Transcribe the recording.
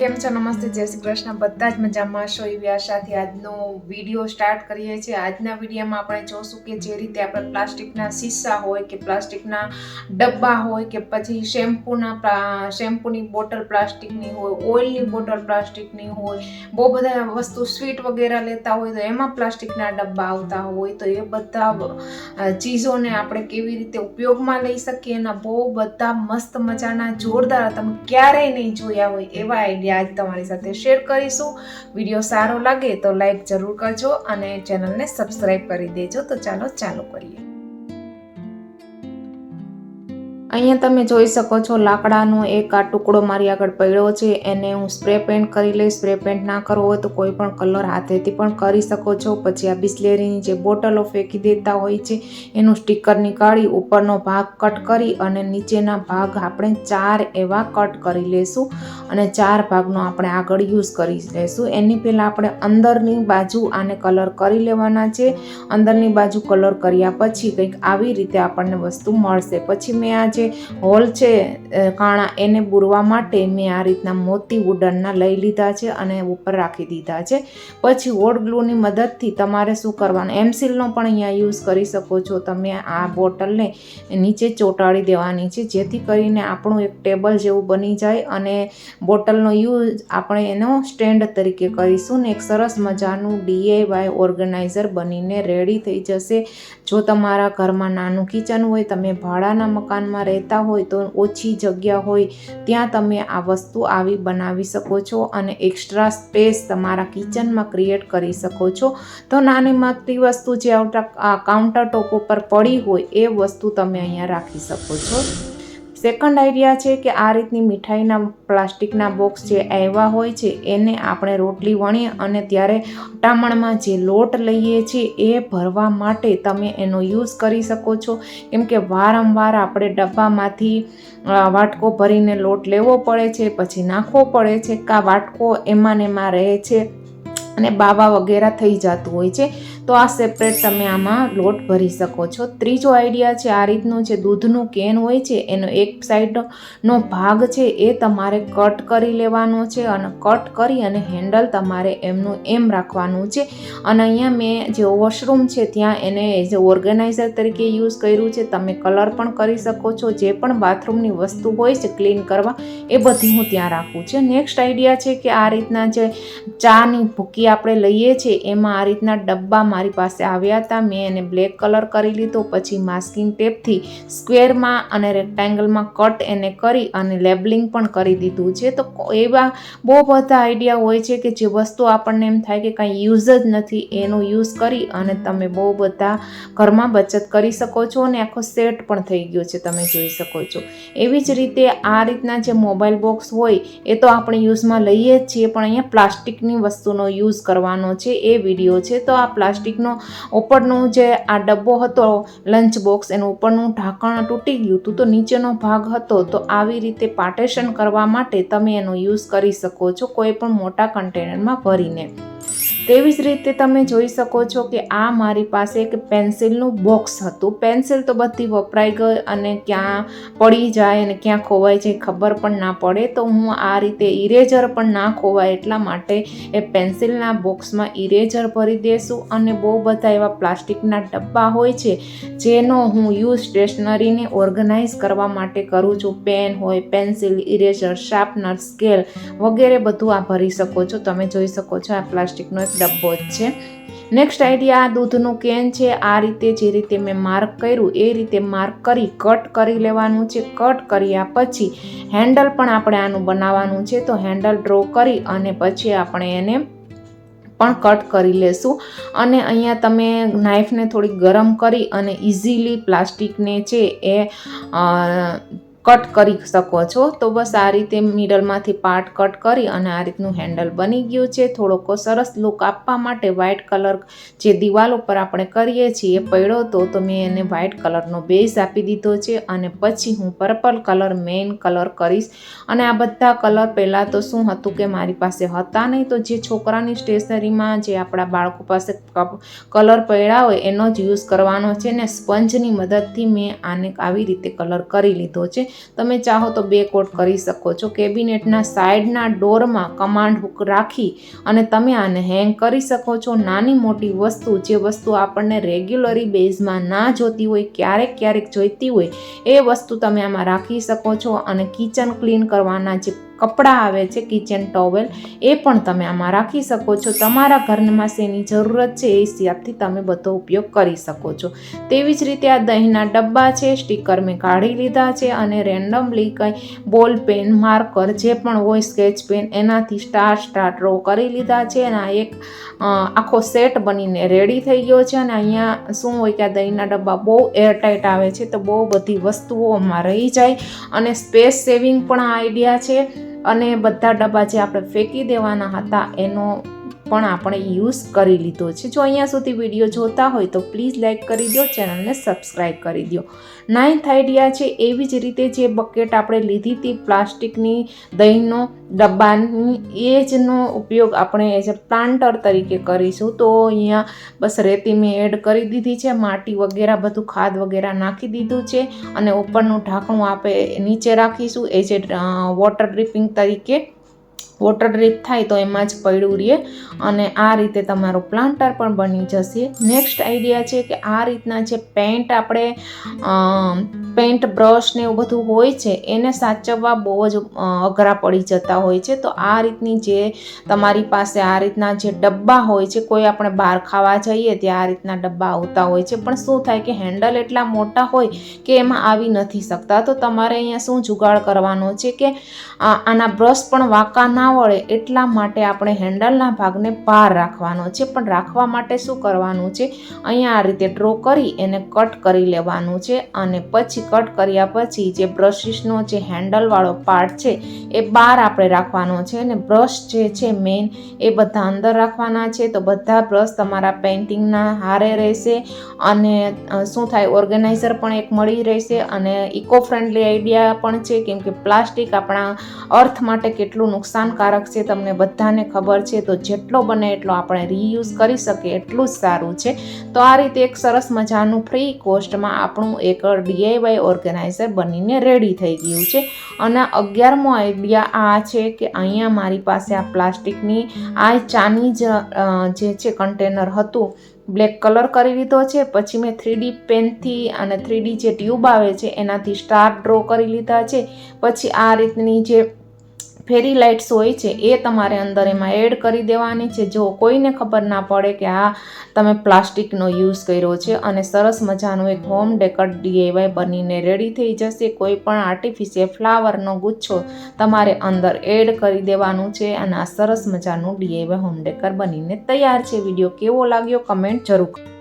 કેમ છો? નમસ્તે, જય શ્રી કૃષ્ણ. બધા જ મજામાં છો એવી આશાથી આજનો વીડિયો સ્ટાર્ટ કરીએ છીએ. આજના વિડીયોમાં આપણે જોશું કે જે રીતે આપણે પ્લાસ્ટિકના શીશા હોય કે પ્લાસ્ટિકના ડબ્બા હોય કે પછી શેમ્પૂના શેમ્પૂની બોટલ પ્લાસ્ટિકની હોય, ઓઇલની બોટલ પ્લાસ્ટિકની હોય, બહુ બધા વસ્તુ સ્વીટ વગેરે લેતા હોય તો એમાં પ્લાસ્ટિકના ડબ્બા આવતા હોય તો એ બધા ચીજોને આપણે કેવી રીતે ઉપયોગમાં લઈ શકીએ? એના બહુ બધા મસ્ત મજાના જોરદાર, તમે ક્યારેય નહીં જોયા હોય એવા આઈડિયા આજ તમારી સાથે શેર કરીશું. વીડિયો સારો લાગે તો લાઈક જરૂર કરજો અને ચેનલને સબસ્ક્રાઈબ કરી દેજો. તો ચાલો ચાલુ કરીએ. અહીંયા તમે જોઈ શકો છો લાકડાનો એક આ ટુકડો મારી આગળ પડ્યો છે. એને હું સ્પ્રે પેન્ટ કરી લઈશ. સ્પ્રે પેન્ટ ના કરવો હોય તો કોઈ પણ કલર હાથેથી પણ કરી શકો છો. પછી આ બિસ્લેરીની જે બોટલો ફેંકી દેતા હોય છે, એનું સ્ટીકર નીકાળી ઉપરનો ભાગ કટ કરી અને નીચેના ભાગ આપણે ચાર એવા કટ કરી લેશું અને ચાર ભાગનો આપણે આગળ યુઝ કરી લેશું. એની પહેલાં આપણે અંદરની બાજુ આને કલર કરી લેવાના છે. અંદરની બાજુ કલર કર્યા પછી કંઈક આવી રીતે આપણને વસ્તુ મળશે. પછી મેં આ જે હોલ છે કાણા એને બુરવા માટે મેં આ રીતના મોતી વુડનના લઈ લીધા છે અને ઉપર રાખી દીધા છે. પછી હોટ ગ્લુની મદદથી તમારે શું કરવાનું? એમસીલનો પણ અહીંયા યુઝ કરી શકો છો. તમે આ બોટલને નીચે ચોંટાડી દેવાની છે, જેથી કરીને આપણું એક ટેબલ જેવું બની જાય અને બોટલનો યુઝ આપણે એનો સ્ટેન્ડ તરીકે કરીશું ને એક સરસ મજાનું ડીએવાય ઓર્ગેનાઇઝર બનીને રેડી થઈ જશે. જો તમારા ઘરમાં નાનું કિચન હોય, તમે ભાડાના મકાનમાં રહેતા હોય તો ઓછી જગ્યા હોય, ત્યાં તમે આ વસ્તુ આવી બનાવી શકો છો અને એક્સ્ટ્રા સ્પેસ તમારા કિચનમાં ક્રિએટ કરી શકો છો. તો નાની મોટી વસ્તુ જે કાઉન્ટર ટોપ ઉપર પડી હોય, એ વસ્તુ તમે અહીંયા રાખી શકો છો. સેકન્ડ આઈડિયા છે કે આ રીતની મીઠાઈના પ્લાસ્ટિકના બોક્સ જે આવ્યા હોય છે, એને આપણે રોટલી વણીએ અને ત્યારે અટામણમાં જે લોટ લઈએ છીએ, એ ભરવા માટે તમે એનો યુઝ કરી શકો છો. કેમ કે વારંવાર આપણે ડબ્બામાંથી વાટકો ભરીને લોટ લેવો પડે છે, પછી નાખવો પડે છે, કા વાટકો એમાં ને એમાં રહે છે. અને બાવા વગેરે થઈ જતું હોય છે, તો આ સેપરેટ તમે આમાં લોટ ભરી શકો છો. ત્રીજો આઈડિયા છે, આ રીતનું જે દૂધનું કેન હોય છે, એનો એક સાઈડનો ભાગ છે, એ તમારે કટ કરી લેવાનો છે અને કટ કરી અને હેન્ડલ તમારે એમનું એમ રાખવાનું છે. અને અહીંયા મેં જે વોશરૂમ છે, ત્યાં એને એઝ એ ઓર્ગેનાઇઝર તરીકે યુઝ કર્યું છે, તમે કલર પણ કરી શકો છો, જે પણ બાથરૂમની વસ્તુ હોય છે ક્લીન કરવા, એ બધી હું ત્યાં રાખું છું. નેક્સ્ટ આઈડિયા છે કે આ રીતના જે ચાની ભૂકી આપણે લઈએ છીએ, એમાં આ રીતના ડબ્બા મારી પાસે આવ્યા હતા. મેં એને બ્લેક કલર કરી લીધો, પછી માસ્કિંગ ટેપથી સ્ક્વેરમાં અને રેક્ટેંગલમાં કટ એને કરી અને લેબલિંગ પણ કરી દીધું છે. તો એવા બહુ બધા આઈડિયા હોય છે કે જે વસ્તુ આપણને એમ થાય કે કાંઈ યુઝ જ નથી, એનો યુઝ કરી અને તમે બહુ બધા ઘરમાં બચત કરી શકો છો અને આખો સેટ પણ થઈ ગયો છે, તમે જોઈ શકો છો. એવી જ રીતે આ રીતના જે મોબાઈલ બોક્સ હોય, એ તો આપણે યુઝમાં લઈએ જ છીએ, પણ અહીંયા પ્લાસ્ટિકની વસ્તુનો યુઝ કરવાનો છે એ વીડિયો છે. તો આ પ્લાસ્ટિકનો ઉપરનો જે આ ડબ્બો હતો લંચ બોક્સ એનું ઉપરનું ઢાંકણ તૂટી ગયું હતું. તો નીચેનો ભાગ હતો. તો આવી રીતે પાર્ટેશન કરવા માટે તમે એનો યુઝ કરી શકો છો કોઈ પણ મોટા કન્ટેનરમાં ભરીને. તેવી જ રીતે તમે જોઈ શકો છો કે આ મારી પાસે એક પેન્સિલનું બોક્સ હતું. પેન્સિલ તો બધી વપરાઈ ગઈ અને ક્યાં પડી જાય અને ક્યાં ખોવાય છે ખબર પણ ના પડે. તો હું આ રીતે ઇરેઝર પણ ના ખોવાય એટલા માટે એ પેન્સિલના બોક્સમાં ઇરેઝર ભરી દેશું અને બહુ બધા એવા પ્લાસ્ટિકના ડબ્બા હોય છે જેનો હું યુઝ સ્ટેશનરીને ઓર્ગેનાઇઝ કરવા માટે કરું છું. પેન હોય, પેન્સિલ ઇરેઝર શાર્પનર, સ્કેલ વગેરે બધું આ ભરી શકો છો. તમે જોઈ શકો છો આ પ્લાસ્ટિકનો એક ડબ્બો જ છે. નેક્સ્ટ આઈડિયા આ દૂધનું કેન છે. આ રીતે જે રીતે મેં માર્ક કર્યું, એ રીતે માર્ક કરી કટ કરી લેવાનું છે. કટ કર્યા પછી હેન્ડલ પણ આપણે આનું બનાવવાનું છે. તો હેન્ડલ ડ્રો કરી અને પછી આપણે એને પણ કટ કરી લેશું. અને અહીંયા તમે નાઈફને થોડી ગરમ કરી અને ઇઝીલી પ્લાસ્ટિકને છે એ કટ કરી શકો છો. તો બસ આ રીતે મિડલમાંથી પાર્ટ કટ કરી અને આ રીતનું હેન્ડલ બની ગયું છે. થોડોક સરસ લુક આપવા માટે વ્હાઇટ કલર જે દિવાલ ઉપર આપણે કરીએ છીએ પડ્યો હતો, તો મેં એને વ્હાઇટ કલરનો બેઝ આપી દીધો છે અને પછી હું પર્પલ કલર મેઇન કલર કરીશ. અને આ બધા કલર પહેલાં તો શું હતું કે મારી પાસે હતા નહીં, તો જે છોકરાની સ્ટેશનરીમાં જે આપણા બાળકો પાસે કલર પડ્યા હોય એનો જ યુઝ કરવાનો છે ને સ્પંજની મદદથી મેં આને આવી રીતે કલર કરી લીધો છે. તમે ચાહો તો બે કોટ કરી શકો છો. કેબિનેટના સાઈડના ડોરમાં કમાન્ડ હુક રાખી અને તમે આને હેંગ કરી શકો છો. નાની મોટી વસ્તુ, જે વસ્તુ આપણને રેગ્યુલરી બેઝમાં ના જોતી હોય, ક્યારેક ક્યારેક જોઈતી હોય, એ વસ્તુ તમે આમાં રાખી શકો છો અને કિચન ક્લીન કરવાના જે કપડાં આવે છે કિચન ટોવેલ એ પણ તમે આમાં રાખી શકો છો. તમારા ઘરમાં શેની જરૂરત છે, એ હિસાબથી તમે બધો ઉપયોગ કરી શકો છો. તેવી જ રીતે આ દહીંના ડબ્બા છે સ્ટીકર મેં કાઢી લીધા છે અને રેન્ડમલી કંઈ બોલ પેન માર્કર જે પણ હોય સ્કેચ પેન એનાથી સ્ટાર સ્ટાર ડ્રો કરી લીધા છે અને આ એક આખો સેટ બનીને રેડી થઈ ગયો છે અને અહીંયા શું હોય કે આ દહીંના ડબ્બા બહુ એરટાઈટ આવે છે, તો બહુ બધી વસ્તુઓ આમાં રહી જાય. અને સ્પેસ સેવિંગ પણ આ આઈડિયા છે. અને બધા ડબ્બા જે આપણે ફેંકી દેવાના હતા એનો પણ આપણે યુઝ કરી લીધો છે. જો અહીંયા સુધી વીડિયો જોતા હોય તો પ્લીઝ લાઇક કરી દો, ચેનલને સબસ્ક્રાઈબ કરી દો. નાઇન્થ આઈડિયા છે એવી જ રીતે જે બકેટ આપણે લીધી હતી પ્લાસ્ટિકની દહીંનો ડબ્બાની, એ જનો ઉપયોગ આપણે એઝ અ પ્લાન્ટર તરીકે કરીશું. તો અહીંયા બસ રેતી મેં એડ કરી દીધી છે, માટી વગેરે બધું, ખાદ વગેરે નાખી દીધું છે અને ઉપરનું ઢાંકણું આપણે નીચે રાખીશું એઝ એ વોટર ડ્રીપિંગ તરીકે. વોટર ડ્રીપ થાય તો એમાં જ પડ્યું રહે અને આ રીતે તમારું પ્લાન્ટર પણ બની જશે. નેક્સ્ટ આઈડિયા છે કે આ રીતના જે પેન્ટ આપણે પેન્ટ બ્રશ ને એવું બધું હોય છે, એને સાચવવા બહુ જ અઘરા પડી જતા હોય છે. તો આ રીતની જે તમારી પાસે આ રીતના જે ડબ્બા હોય છે, કોઈ આપણે બહાર ખાવા જઈએ ત્યાં આ રીતના ડબ્બા આવતા હોય છે. પણ શું થાય કે હેન્ડલ એટલા મોટા હોય કે એમાં આવી નથી શકતા. તો તમારે અહીંયા શું જુગાડ કરવાનો છે કે આના બ્રશ પણ વાંકા ના વળે એટલા માટે આપણે હેન્ડલના ભાગને બહાર રાખવાનો છે. પણ રાખવા માટે શું કરવાનું છે? અહીંયા આ રીતે ડ્રો કરી એને કટ કરી લેવાનું છે અને પછી કટ કર્યા પછી જે બ્રશિસનો જે હેન્ડલવાળો પાર્ટ છે એ બહાર આપણે રાખવાનો છે અને બ્રશ જે છે મેઇન એ બધા અંદર રાખવાના છે. તો બધા બ્રશ તમારા પેઇન્ટિંગના હારે રહેશે અને શું થાય ઓર્ગેનાઇઝર પણ એક મળી રહેશે અને ઇકો ફ્રેન્ડલી આઈડિયા પણ છે. કેમ કે પ્લાસ્ટિક આપણા અર્થ માટે કેટલું નુકસાનકારક છે, તમને બધાને ખબર છે, તો જેટલો બને એટલો આપણે રીયુઝ કરી શકીએ, એટલું જ સારું છે. તો આ રીતે એક સરસ મજાનું ફ્રી કોસ્ટમાં આપણું એક ડીઆઈવાય ઓર્ગેનાઇઝર બનીને રેડી થઈ ગયું છે. અને અગિયારમો આઈડિયા આ છે કે અહીંયા મારી પાસે આ પ્લાસ્ટિકની, આ ચાની જ જે છે કન્ટેનર હતું બ્લેક કલર કરી લીધો છે. પછી મેં થ્રીડી પેનથી અને થ્રીડી જે ટ્યુબ આવે છે, એનાથી સ્ટાર ડ્રો કરી લીધા છે. પછી આ રીતની જે ફેરી લાઇટ્સ હોય છે, એ તમારે અંદર એમાં એડ કરી દેવાની છે. જો કોઈને ખબર ના પડે કે આ તમે પ્લાસ્ટિકનો યુઝ કર્યો છે અને સરસ મજાનું એક હોમ ડેકર ડીએવાય બનીને રેડી થઈ જશે, કોઈ પણ આર્ટિફિશિયલ ફ્લાવરનો ગુચ્છો તમારે અંદર એડ કરી દેવાનું છે અને આ સરસ મજાનું ડીએવાય હોમ ડેકર બનીને તૈયાર છે. વીડિયો કેવો લાગ્યો કમેન્ટ જરૂર